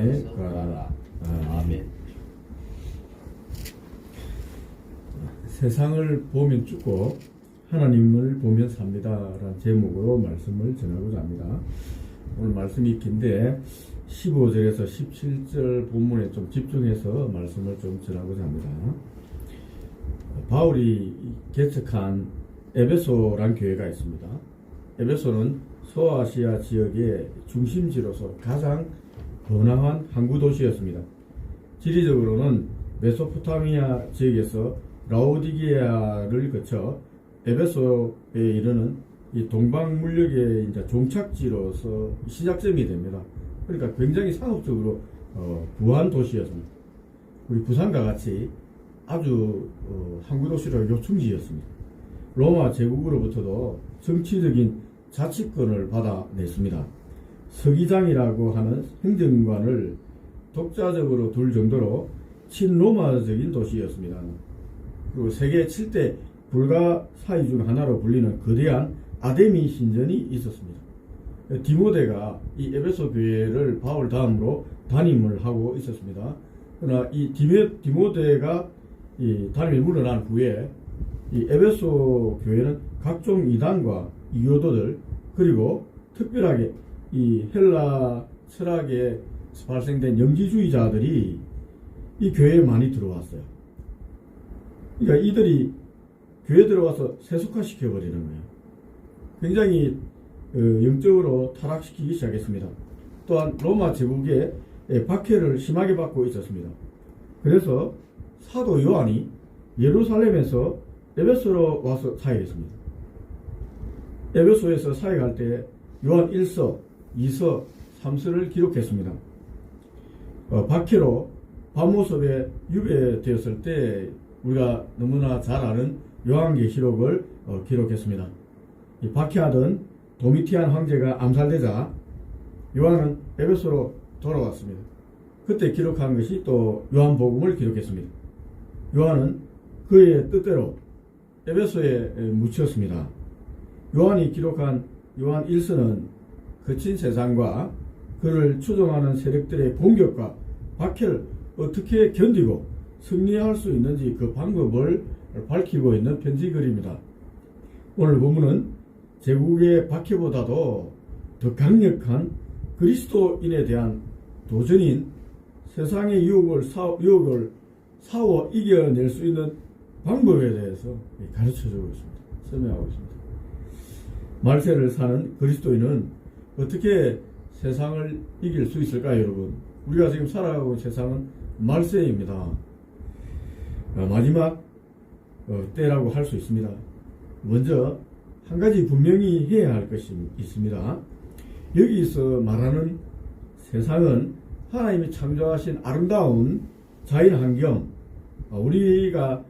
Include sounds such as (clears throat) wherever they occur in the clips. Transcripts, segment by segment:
안에 거하라. 아멘. 세상을 보면 죽고 하나님을 보면 삽니다라는 제목으로 말씀을 전하고자 합니다. 오늘 말씀이 긴데 15절에서 17절 본문에 좀 집중해서 말씀을 좀 전하고자 합니다. 바울이 개척한 에베소란 교회가 있습니다. 에베소는 소아시아 지역의 중심지로서 가장 번화한 항구 도시였습니다. 지리적으로는 메소포타미아 지역에서 라오디게아를 거쳐 에베소에 이르는 이 동방 물력의 이제 종착지로서 시작점이 됩니다. 그러니까 굉장히 상업적으로 어, 부한 도시였습니다. 우리 부산과 같이 아주 어, 항구 도시로 요충지였습니다. 로마 제국으로부터도 정치적인 자치권을 받아냈습니다. 서기장이라고 하는 행정관을 독자적으로 둘 정도로 친로마적인 도시였습니다. 그리고 세계 7대 불가 사이 중 하나로 불리는 거대한 아데미 신전이 있었습니다. 디모데가 이 에베소 교회를 바울 다음으로 담임을 하고 있었습니다. 그러나 이 디메, 디모데가 이 담임을 물러난 후에 이 에베소 교회는 각종 이단과 이교도들 그리고 특별하게 이 헬라 철학에 발생된 영지주의자들이 이 교회에 많이 들어왔어요. 그러니까 이들이 교회 들어와서 세속화시켜 버리는 거예요. 굉장히 어, 영적으로 타락시키기 시작했습니다. 또한 로마 제국의 박해를 심하게 받고 있었습니다. 그래서 사도 요한이 예루살렘에서 에베소로 와서 사역했습니다. 에베소에서 사역할 때 요한 1서, 2서, 3서를 기록했습니다. 어, 박해로 밤모습에 유배되었을 때 우리가 너무나 잘 아는 요한계시록을 어, 기록했습니다. 이 박해하던 도미티안 황제가 암살되자 요한은 에베소로 돌아왔습니다. 그때 기록한 것이 또 요한복음을 기록했습니다. 요한은 그의 뜻대로 에베소에 묻혔습니다. 요한이 기록한 요한 1서는 거친 세상과 그를 추종하는 세력들의 공격과 박해를 어떻게 견디고 승리할 수 있는지 그 방법을 밝히고 있는 편지 글입니다. 오늘 본문은 제국의 박해보다도 더 강력한 그리스도인에 대한 도전인 세상의 유혹을, 사, 유혹을 싸워 이겨낼 수 있는 방법에 대해서 가르쳐주고 있습니다. 설명하고 있습니다. 말세를 사는 그리스도인은 어떻게 세상을 이길 수 있을까요, 여러분? 우리가 지금 살아가고 있는 세상은 말세입니다. 어, 마지막 어, 때라고 할 수 있습니다. 먼저 한 가지 분명히 해야 할 것이 있습니다. 여기서 말하는 세상은 하나님이 창조하신 아름다운 자연 환경, 어, 우리가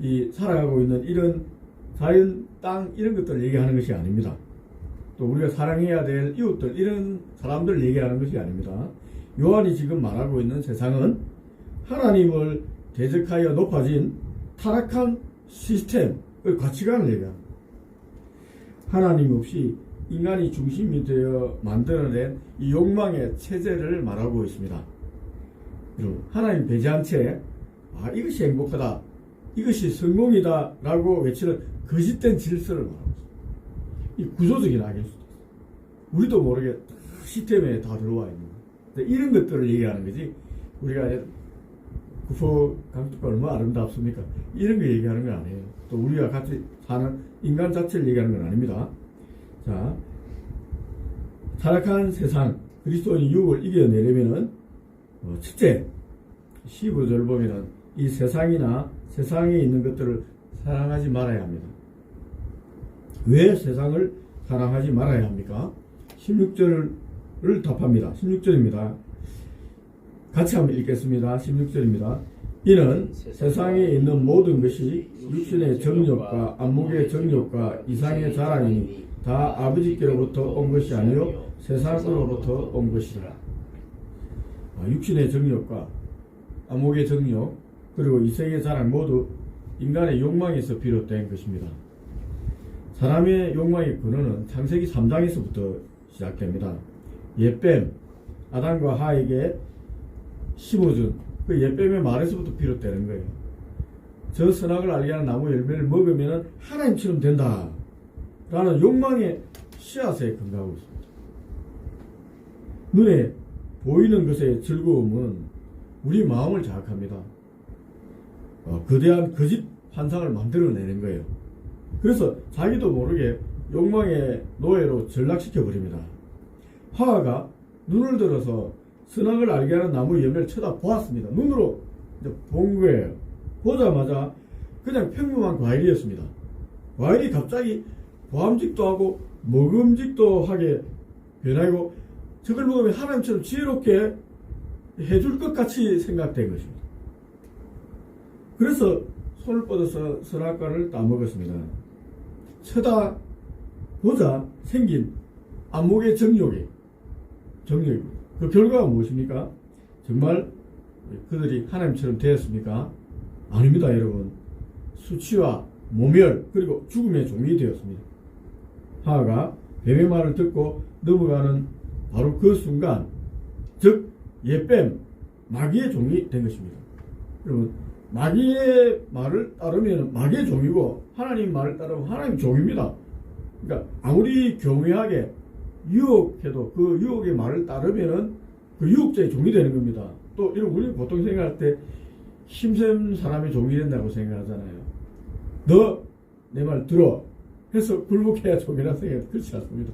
이 살아가고 있는 이런 자연, 땅 이런 것들을 얘기하는 것이 아닙니다. 또 우리가 사랑해야 될 이웃들 이런 사람들을 얘기하는 것이 아닙니다. 요한이 지금 말하고 있는 세상은 하나님을 대적하여 높아진 타락한 시스템, 그 가치관을 얘기합니다. 하나님 없이 인간이 중심이 되어 만들어낸 이 욕망의 체제를 말하고 있습니다. 여러분, 하나님 배제한 채, 아, 이것이 행복하다, 이것이 성공이다, 라고 외치는 거짓된 질서를 있습니다. 이 구조적인 악일. 우리도 모르게 시스템에 다 들어와 있는. 이런 것들을 얘기하는 거지, 우리가 구포 강둑가 얼마나 아름답습니까? 이런 거 얘기하는 건 아니에요. 또 우리가 같이 사는 인간 자체를 얘기하는 건 아닙니다. 자, 타락한 세상, 그리스도인이 유혹을 이겨내려면은, 어, 첫째, 15절 보면은 이 세상이나 세상에 있는 것들을 사랑하지 말아야 합니다. 왜 세상을 사랑하지 말아야 합니까? 16절을 답합니다. 16절입니다. 같이 한번 읽겠습니다. 16절입니다. 이는 세상에 있는 모든 것이 육신의 정욕과 안목의 정욕과 이상의 자랑이니 다 아버지께로부터 온 것이 아니요 세상으로부터 온 것이라. 아, 육신의 정욕과 안목의 정욕 그리고 이생의 자랑 모두 인간의 욕망에서 비롯된 것입니다. 사람의 욕망의 근원은 창세기 3장에서부터 시작됩니다. 옛뱀 아담과 하에게 심어준 그 예뱀의 말에서부터 비롯되는 거예요. 저 선악을 알게 하는 나무 열매를 먹으면 하나님처럼 된다. 라는 욕망의 씨앗에 근거하고 있습니다. 눈에 보이는 것의 즐거움은 우리 마음을 자극합니다. 어, 거대한 거짓 환상을 만들어내는 거예요. 그래서 자기도 모르게 욕망의 노예로 전락시켜 버립니다. 화가 눈을 들어서 선악을 알게 하는 나무 열매를 쳐다보았습니다. 눈으로 본 거예요. 보자마자 그냥 평범한 과일이었습니다. 과일이 갑자기 보암직도 하고 먹음직도 하게 변하고 저걸 먹으면 하나님처럼 지혜롭게 해줄 것 같이 생각된 것입니다. 그래서 손을 뻗어서 선악과를 따먹었습니다. 쳐다 보자 생긴 안목의 정욕이 정욕 그 결과가 무엇입니까? 정말 그들이 하나님처럼 되었습니까? 아닙니다, 여러분. 수치와 모멸 그리고 죽음의 종이 되었습니다. 하하가 뱀의 말을 듣고 넘어가는 바로 그 순간 즉 예뱀 마귀의 종이 된 것입니다. 여러분 마귀의 말을 따르면 마귀의 종이고 하나님 말을 따르면 하나님 종입니다. 그러니까 아무리 교묘하게 유혹해도 그 유혹의 말을 따르면은 그 유혹자의 종이 되는 겁니다. 또 이런 우리 보통 생각할 때 힘센 사람의 종이 된다고 생각하잖아요. 너 내 말 들어 해서 굴복해야 종이라 생각 그렇지 않습니다.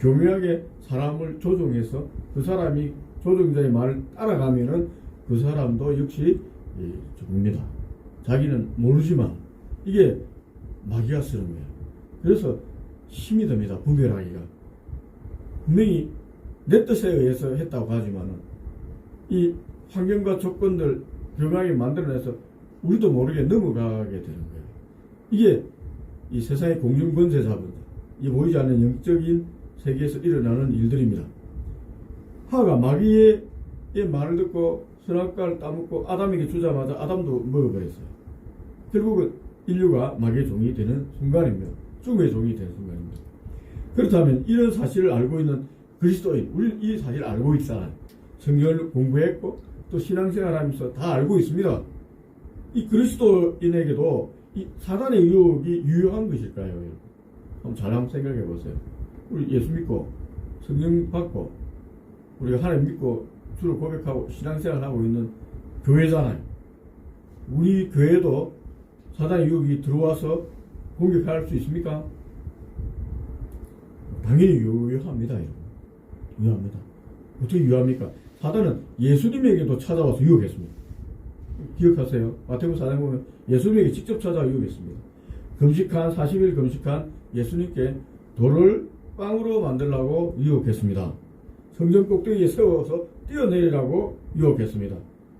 교묘하게 사람을 조종해서 그 사람이 조종자의 말을 따라가면은 그 사람도 역시 이 종입니다. 자기는 모르지만 이게 마귀가 쓰는 거예요. 그래서 힘이 듭니다. 분별하기가. 분명히 내 뜻에 의해서 했다고 하지만은 이 환경과 조건들 병하게 만들어내서 우리도 모르게 넘어가게 되는 거예요. 이게 이 세상의 공중 권세자분들, 이 보이지 않는 영적인 세계에서 일어나는 일들입니다. 하가 마귀의 말을 듣고 선악과를 따먹고 아담에게 주자마자 아담도 먹어버렸어요. 결국은 인류가 마귀의 종이 되는 순간입니다. 죽음의 종이 되는 순간입니다. 그렇다면 이런 사실을 알고 있는 그리스도인, 우리 이 사실을 알고 있잖아요. 성경을 공부했고 또 신앙생활 하면서 다 알고 있습니다. 이 그리스도인에게도 이 사단의 유혹이 유효한 것일까요? 한번 잘 한번 생각해 보세요. 우리 예수 믿고 성령 받고 우리가 하나님 믿고 주를 고백하고 신앙생활 하고 있는 교회잖아요. 우리 교회도 사단의 유혹이 들어와서 공격할 수 있습니까? 당연히 유효합니다. 여러분. 유효합니다. 어떻게 유효합니까? 사단은 예수님에게도 찾아와서 유혹했습니다. 기억하세요. 마태복음 4장 보면 예수님에게 직접 찾아와 유혹했습니다. 금식한 40일 금식한 예수님께 돌을 빵으로 만들라고 유혹했습니다. 성전 꼭대기에 세워서 뛰어내리라고 유혹했습니다.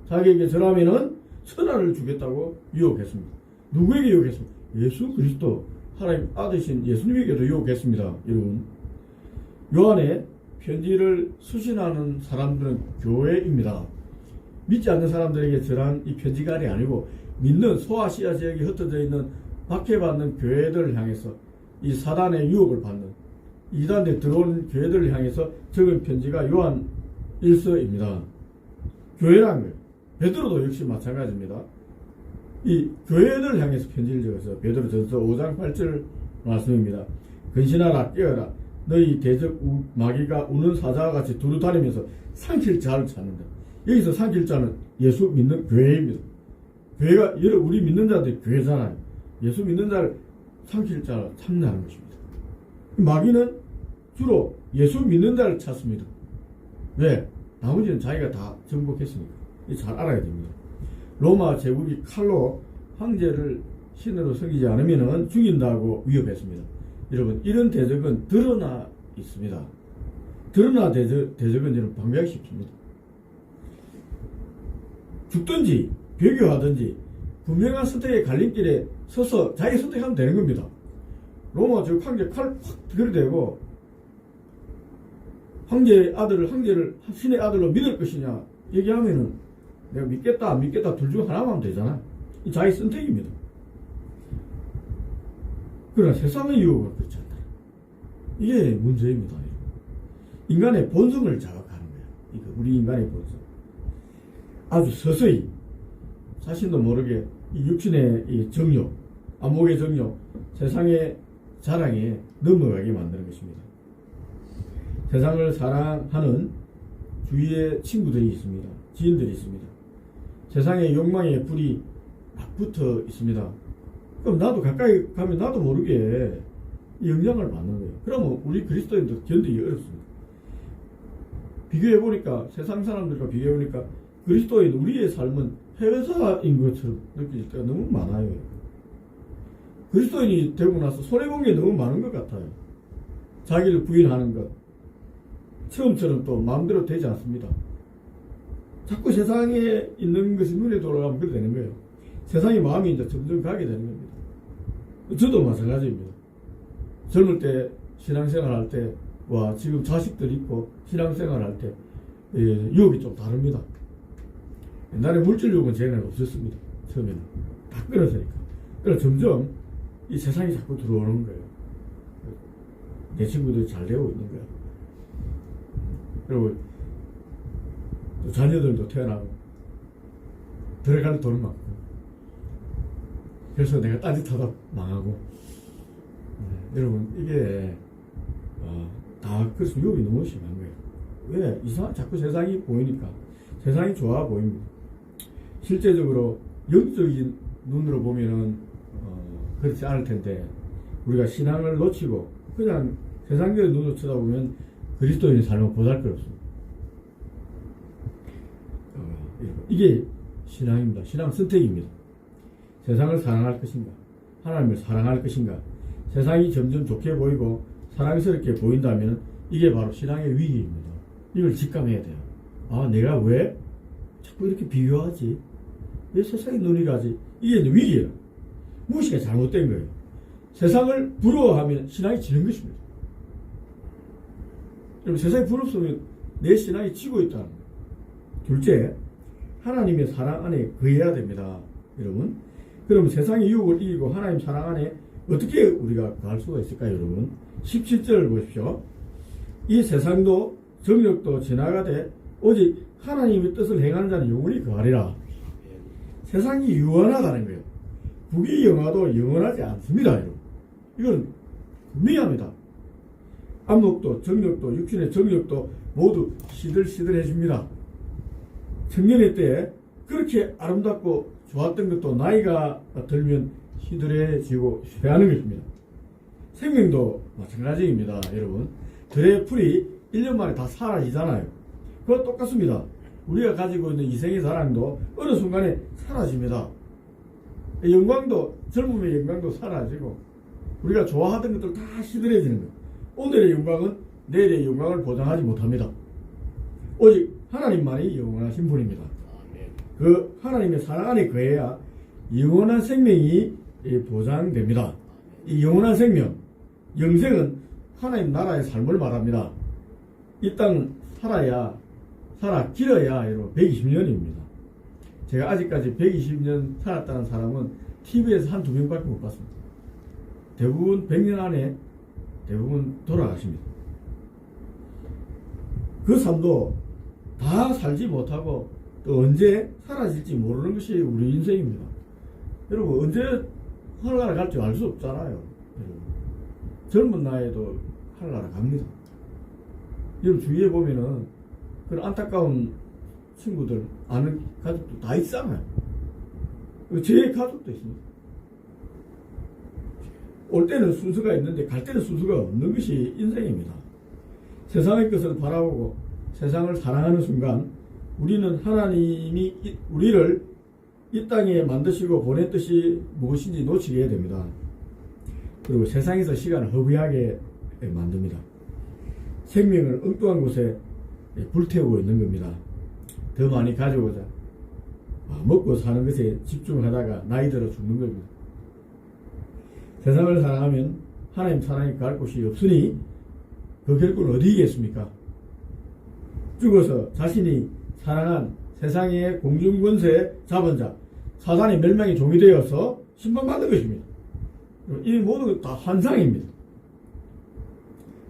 자기에게 절하면은 천하를 주겠다고 유혹했습니다. 누구에게 유혹했습니까? 예수 그리스도 하나님 아드신 예수님에게도 유혹했습니다. 여러분. 요한의 편지를 수신하는 사람들은 교회입니다. 믿지 않는 사람들에게 절한 이 편지갈이 아니고 믿는 소아시아 지역에 흩어져 있는 박해받는 교회들을 향해서 이 사단의 유혹을 받는 이단에 들어온 교회들을 향해서 적은 편지가 요한 1서입니다. 교회라는 거예요. 베드로도 역시 마찬가지입니다. 이 교회들을 향해서 편지를 적어서 베드로 전서 5장 8절 말씀입니다. 근신하라 깨어라 너희 대적 우, 마귀가 우는 사자와 같이 두루 다니면서 삼킬 자를 찾는다. 여기서 삼킬 자는 예수 믿는 교회입니다. 교회가 여러 우리 믿는 자들이 교회잖아요. 예수 믿는 자를 삼킬 자를 찾는 것입니다. 마귀는 주로 예수 믿는 자를 찾습니다. 왜? 나머지는 자기가 다 정복했으니까. 잘 알아야 됩니다. 로마 제국이 칼로 황제를 신으로 섬기지 않으면 죽인다고 위협했습니다. 여러분, 이런 대적은 드러나 있습니다. 드러나 대적, 대적은 여러분 방해하십니다. 죽든지, 배교하든지, 분명한 선택의 갈림길에 서서 자기 선택하면 되는 겁니다. 로마 제국 황제 칼확 들이대고, 황제의 아들을, 황제를 신의 아들로 믿을 것이냐, 얘기하면은 내가 믿겠다 안 믿겠다 둘 중 하나만 하면 되잖아. 이 자기 선택입니다. 그러나 세상의 유혹은 그렇지 않다. 이게 문제입니다. 인간의 본성을 자극하는 거야. 이거 우리 인간의 본성. 아주 서서히 자신도 모르게 이 육신의 이 정욕, 안목의 정욕, 세상의 자랑에 넘어가게 만드는 것입니다. 세상을 사랑하는 주위에 친구들이 있습니다. 지인들이 있습니다. 세상의 욕망의 불이 막 붙어 있습니다. 그럼 나도 가까이 가면 나도 모르게 이 영향을 받는 거예요. 그러면 우리 그리스도인도 견디기 어렵습니다. 비교해 보니까 세상 사람들과 비교해 보니까 그리스도인 우리의 삶은 해외사인 것처럼 느껴질 때가 너무 많아요. 그리스도인이 되고 나서 손해본 게 너무 많은 것 같아요. 자기를 부인하는 것. 처음처럼 또 마음대로 되지 않습니다. 자꾸 세상에 있는 것이 눈에 돌아가면 그렇게 되는 거예요. 세상의 마음이 이제 점점 가게 되는 겁니다. 저도 마찬가지입니다. 젊을 때 신앙생활 할 때, 와, 지금 자식들 있고 신앙생활 할 때, 예, 유혹이 좀 다릅니다. 옛날에 물질 유혹은 제게는 없었습니다. 처음에는. 다 끊어서니까. 그래서 점점 이 세상이 자꾸 들어오는 거예요. 내 친구들이 잘 되고 있는 거야. 그리고 또 자녀들도 태어나고 들어가는 돈은 많고 그래서 내가 딴짓하다 망하고 네, 여러분 이게 어, 다 그래서 유혹이 너무 심한 거예요. 왜 이상 자꾸 세상이 보이니까 세상이 좋아 보입니다. 실제적으로 영적인 눈으로 보면은 어, 그렇지 않을 텐데 우리가 신앙을 놓치고 그냥 세상적인 눈으로 쳐다보면 그리스도인의 삶은 보잘것없습니다. 어, 이게 신앙입니다. 신앙 선택입니다. 세상을 사랑할 것인가? 하나님을 사랑할 것인가? 세상이 점점 좋게 보이고 사랑스럽게 보인다면 이게 바로 신앙의 위기입니다. 이걸 직감해야 돼요. 아, 내가 왜 자꾸 이렇게 비교하지? 왜 세상에 눈이 가지? 이게 위기예요. 무엇이가 잘못된 거예요. 세상을 부러워하면 신앙이 지는 것입니다. 여러분, 세상이 부럽으면 내 신앙이 지고 있다는. 둘째, 하나님의 사랑 안에 거해야 됩니다. 여러분. 그럼 세상의 유혹을 이기고 하나님 사랑 안에 어떻게 우리가 거할 수가 있을까요, 여러분? 17절을 보십시오. 이 세상도 정력도 지나가되 오직 하나님의 뜻을 행하는 자는 영원히 거하리라. 세상이 유한하다는 거예요. 국위 영화도 영원하지 않습니다, 여러분. 이건 분명합니다. 안목도 정력도 육신의 정력도 모두 시들시들해집니다. 청년의 때 그렇게 아름답고 좋았던 것도 나이가 들면 시들해지고 쇠하는 것입니다. 생명도 마찬가지입니다, 여러분. 들의 풀이 1년 만에 다 사라지잖아요. 그거 똑같습니다. 우리가 가지고 있는 이생의 사랑도 어느 순간에 사라집니다. 영광도, 젊음의 영광도 사라지고, 우리가 좋아하던 것들 다 시들해지는 거예요. 오늘의 영광은 내일의 영광을 보장하지 못합니다. 오직 하나님만이 영원하신 분입니다. 그 하나님의 사랑 안에 거해야 영원한 생명이 보장됩니다. 이 영원한 생명, 영생은 하나님 나라의 삶을 말합니다. 이땅 살아야, 살아 길어야 여러분 120년입니다. 제가 아직까지 120년 살았다는 사람은 TV에서 한두 명밖에 못 봤습니다. 대부분 100년 안에 대부분 돌아가십니다. 그 삶도 다 살지 못하고 또 언제 사라질지 모르는 것이 우리 인생입니다. 여러분 언제 하늘나라 갈지 알 수 없잖아요. 여러분. 젊은 나이에도 하늘나라 갑니다. 여러분 주위에 보면은 그런 안타까운 친구들 아는 가족도 다 있잖아요. 제 가족도 있습니다. 올 때는 순서가 있는데 갈 때는 순서가 없는 것이 인생입니다. 세상의 것을 바라보고 세상을 사랑하는 순간 우리는 하나님이 이- 우리를 이 땅에 만드시고 보낸 뜻이 무엇인지 놓치게 됩니다. 그리고 세상에서 시간을 허비하게 만듭니다. 생명을 엉뚱한 곳에 불태우고 있는 겁니다. 더 많이 가져오자. 아, 먹고 사는 것에 집중하다가 나이 들어 죽는 겁니다. 세상을 사랑하면 하나님 사랑이 갈 곳이 없으니 그 결국은 어디겠습니까? 죽어서 자신이 사랑한 세상의 공중권세 잡은 자, 사단의 멸망의 종이 되어서 심판받는 것입니다. 이 모든 것다 환상입니다.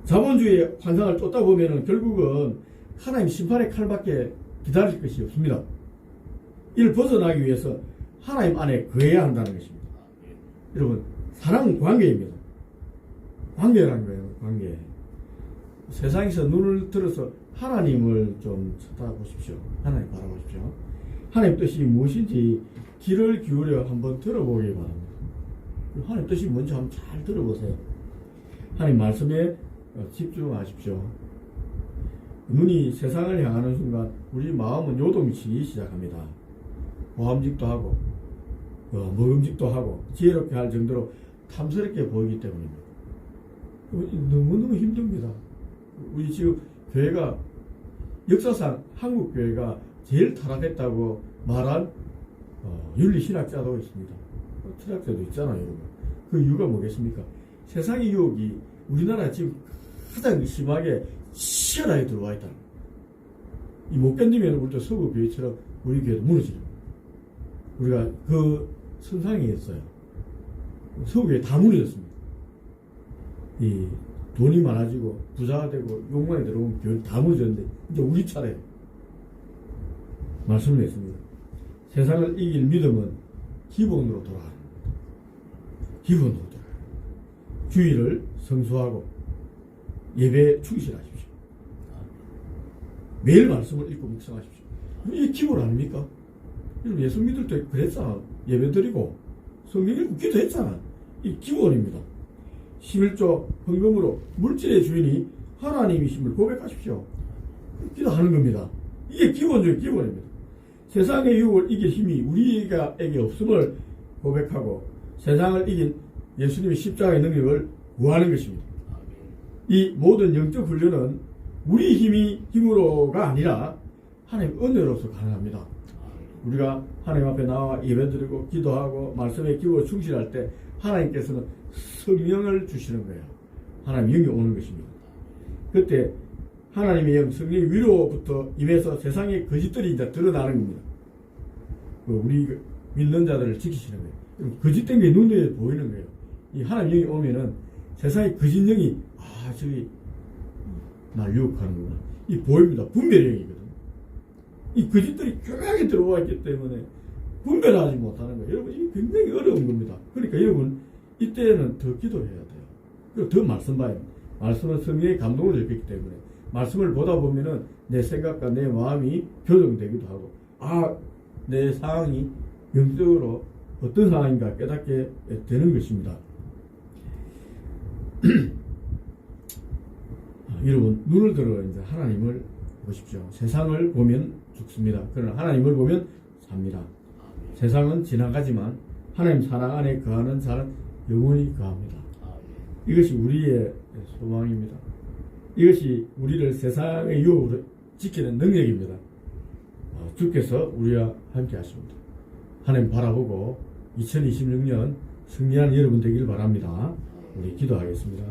자본주의의 환상을 쫓다 보면 결국은 하나님 심판의 칼밖에 기다릴 것이 없습니다. 이를 벗어나기 위해서 하나님 안에 거해야 한다는 것입니다. 여러분, 사랑은 관계입니다. 관계라는 거예요, 관계. 세상에서 눈을 들어서 하나님을 좀 쳐다보십시오. 하나님 바라보십시오. 하나님 뜻이 무엇인지 귀를 기울여 한번 들어보기 바랍니다. 하나님 뜻이 뭔지 한번 잘 들어보세요. 하나님 말씀에 어, 집중하십시오. 눈이 세상을 향하는 순간 우리 마음은 요동치기 시작합니다. 보함직도 하고 어, 먹음직도 하고 지혜롭게 할 정도로 탐스럽게 보이기 때문입니다. 어, 너무너무 힘듭니다. 우리 지금 교회가 역사상 한국 교회가 제일 타락했다고 말한 어, 윤리 신학자도 있습니다. 어, 철학자도 있잖아요. 여러분. 그 이유가 뭐겠습니까? 세상의 유혹이 우리나라 지금 가장 심하게 시원하게 들어와 있다. 이못 견디면 우리도 서구 교회처럼 우리 교회도 무너지는 거예요. 우리가 그 선상에 있어요. 서구 교회 다 무너졌습니다. 이 돈이 많아지고 부자가 되고 욕망이 들어오면 다 무너졌는데 이제 우리 차례 말씀을 했습니다. 세상을 이길 믿음은 기본으로 돌아가는 겁니다. 기본으로 돌아가는 주의를 성수하고 예배에 충실하십시오. 매일 말씀을 읽고 묵상하십시오. 이게 기본 아닙니까? 예수 믿을 때 그랬잖아. 예배 드리고 성경 읽고 기도 했잖아. 이 기본입니다. 11조 헌금으로 물질의 주인이 하나님이심을 고백하십시오. 기도하는 겁니다. 이게 기본 중의 기본입니다. 세상의 유혹을 이길 힘이 우리에게 없음을 고백하고 세상을 이긴 예수님의 십자가의 능력을 구하는 것입니다. 이 모든 영적 훈련은 우리 힘이 힘으로가 아니라 하나님 은혜로서 가능합니다. 우리가 하나님 앞에 나와 예배드리고 기도하고 말씀에 기워 충실할 때 하나님께서는 성령을 주시는 거예요. 하나님 영이 오는 것입니다. 그때 하나님의 영 성령이 위로부터 임해서 세상의 거짓들이 이제 드러나는 겁니다. 그 우리 그 믿는 자들을 지키시는 거예요. 거짓된 게 눈에 보이는 거예요. 이 하나님 영이 오면은 세상의 거짓 영이 아 저기 날 유혹하는구나. 이 보입니다. 분별형이거든. 이 거짓들이 교묘하게 들어와 있기 때문에 분별하지 못하는 거예요. 여러분, 이게 굉장히 어려운 겁니다. 그러니까 여러분, 이때는 더 기도해야 돼요. 그리고 더 말씀 봐야 돼요. 말씀은 성령의 감동을 일으키기 때문에 말씀을 보다 보면은 내 생각과 내 마음이 교정되기도 하고, 아, 내 상황이 영적으로 어떤 상황인가 깨닫게 되는 것입니다. (clears throat) 아, 여러분 눈을 들어 이제 하나님을 보십시오. 세상을 보면 죽습니다. 그러나 하나님을 보면 삽니다. 세상은 지나가지만 하나님 사랑 안에 거하는 자는 영원히 거합니다. 이것이 우리의 소망입니다. 이것이 우리를 세상의 유혹으로 지키는 능력입니다. 어, 주께서 우리와 함께 하십니다. 하나님 바라보고 2026년 승리하는 여러분 되길 바랍니다. 우리 기도하겠습니다.